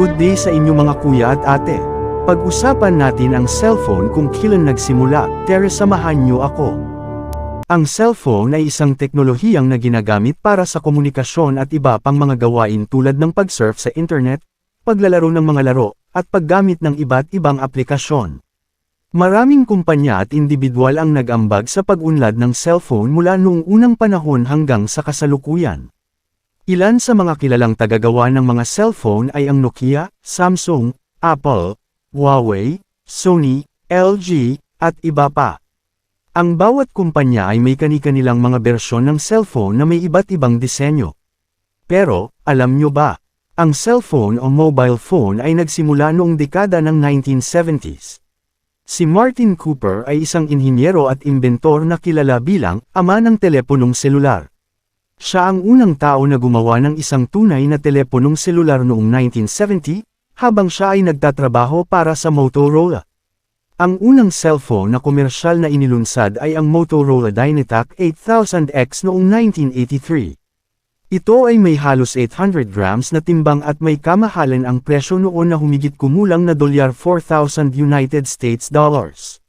Good day sa inyo mga kuya at ate. Pag-usapan natin ang cellphone kung kailan nagsimula, tere samahan niyo ako. Ang cellphone ay isang teknolohiyang na ginagamit para sa komunikasyon at iba pang mga gawain tulad ng pag-surf sa internet, paglalaro ng mga laro, at paggamit ng iba't ibang aplikasyon. Maraming kumpanya at individual ang nag-ambag sa pag-unlad ng cellphone mula noong unang panahon hanggang sa kasalukuyan. Ilan sa mga kilalang tagagawa ng mga cellphone ay ang Nokia, Samsung, Apple, Huawei, Sony, LG, at iba pa. Ang bawat kumpanya ay may kani-kanilang mga bersyon ng cellphone na may iba't ibang disenyo. Pero, alam nyo ba, ang cellphone o mobile phone ay nagsimula noong dekada ng 1970s. Si Martin Cooper ay isang inhinyero at inventor na kilala bilang ama ng teleponong selular. Siya ang unang tao na gumawa ng isang tunay na teleponong selular noong 1970, habang siya ay nagtatrabaho para sa Motorola. Ang unang cellphone na komersyal na inilunsad ay ang Motorola Dynatac 8000X noong 1983. Ito ay may halos 800 grams na timbang at may kamahalan ang presyo noon na humigit kumulang na dolyar 4,000 United States dollars.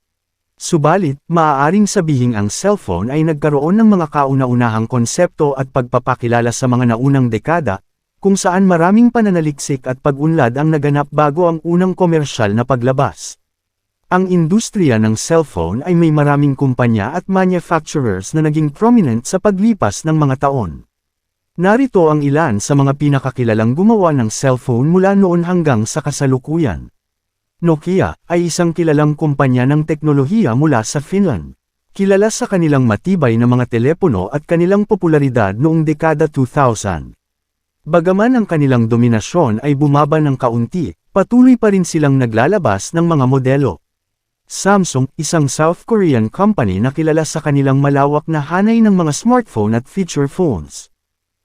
Subalit, maaaring sabihing ang cellphone ay nagkaroon ng mga kauna-unahang konsepto at pagpapakilala sa mga naunang dekada, kung saan maraming pananaliksik at pag-unlad ang naganap bago ang unang komersyal na paglabas. Ang industriya ng cellphone ay may maraming kumpanya at manufacturers na naging prominent sa paglipas ng mga taon. Narito ang ilan sa mga pinakakilalang gumawa ng cellphone mula noon hanggang sa kasalukuyan. Nokia ay isang kilalang kumpanya ng teknolohiya mula sa Finland. Kilala sa kanilang matibay na mga telepono at kanilang popularidad noong dekada 2000. Bagaman ang kanilang dominasyon ay bumaba ng kaunti, patuloy pa rin silang naglalabas ng mga modelo. Samsung, isang South Korean company na kilala sa kanilang malawak na hanay ng mga smartphone at feature phones.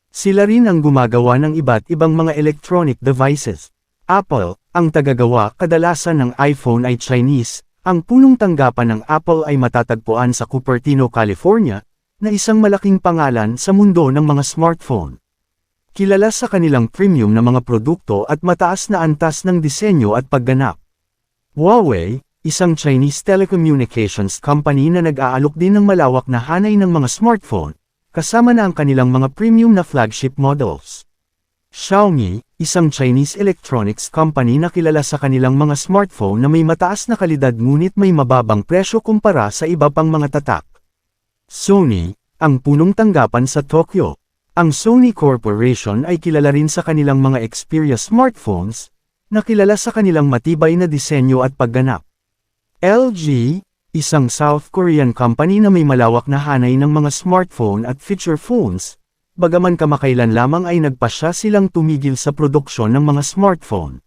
Sila rin ang gumagawa ng iba't ibang mga electronic devices. Apple, ang tagagawa kadalasan ng iPhone ay Chinese, ang punong tanggapan ng Apple ay matatagpuan sa Cupertino, California, na isang malaking pangalan sa mundo ng mga smartphone. Kilala sa kanilang premium na mga produkto at mataas na antas ng disenyo at pagganap. Huawei, isang Chinese telecommunications company na nag-aalok din ng malawak na hanay ng mga smartphone, kasama na ang kanilang mga premium na flagship models. Xiaomi, isang Chinese electronics company na kilala sa kanilang mga smartphone na may mataas na kalidad ngunit may mababang presyo kumpara sa iba pang mga tatak. Sony, ang punong tanggapan sa Tokyo. Ang Sony Corporation ay kilala rin sa kanilang mga Xperia smartphones, na kilala sa kanilang matibay na disenyo at pagganap. LG, isang South Korean company na may malawak na hanay ng mga smartphone at feature phones, bagaman kamakailan lamang ay nagpasya silang tumigil sa produksyon ng mga smartphone.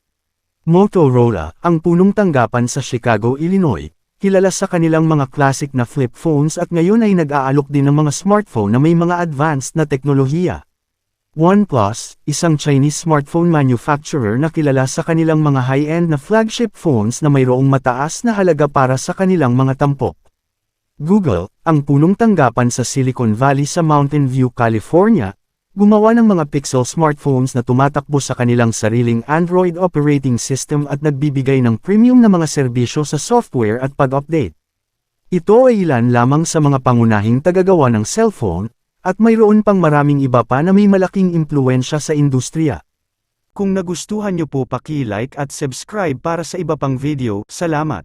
Motorola, ang punong tanggapan sa Chicago, Illinois, kilala sa kanilang mga classic na flip phones at ngayon ay nag-aalok din ng mga smartphone na may mga advanced na teknolohiya. OnePlus, isang Chinese smartphone manufacturer na kilala sa kanilang mga high-end na flagship phones na mayroong mataas na halaga para sa kanilang mga tampok. Google, ang punong tanggapan sa Silicon Valley sa Mountain View, California, gumawa ng mga Pixel smartphones na tumatakbo sa kanilang sariling Android operating system at nagbibigay ng premium na mga serbisyo sa software at pag-update. Ito ay ilan lamang sa mga pangunahing tagagawa ng cellphone, at mayroon pang maraming iba pa na may malaking impluensya sa industriya. Kung nagustuhan niyo po paki-like at subscribe para sa iba pang video, salamat.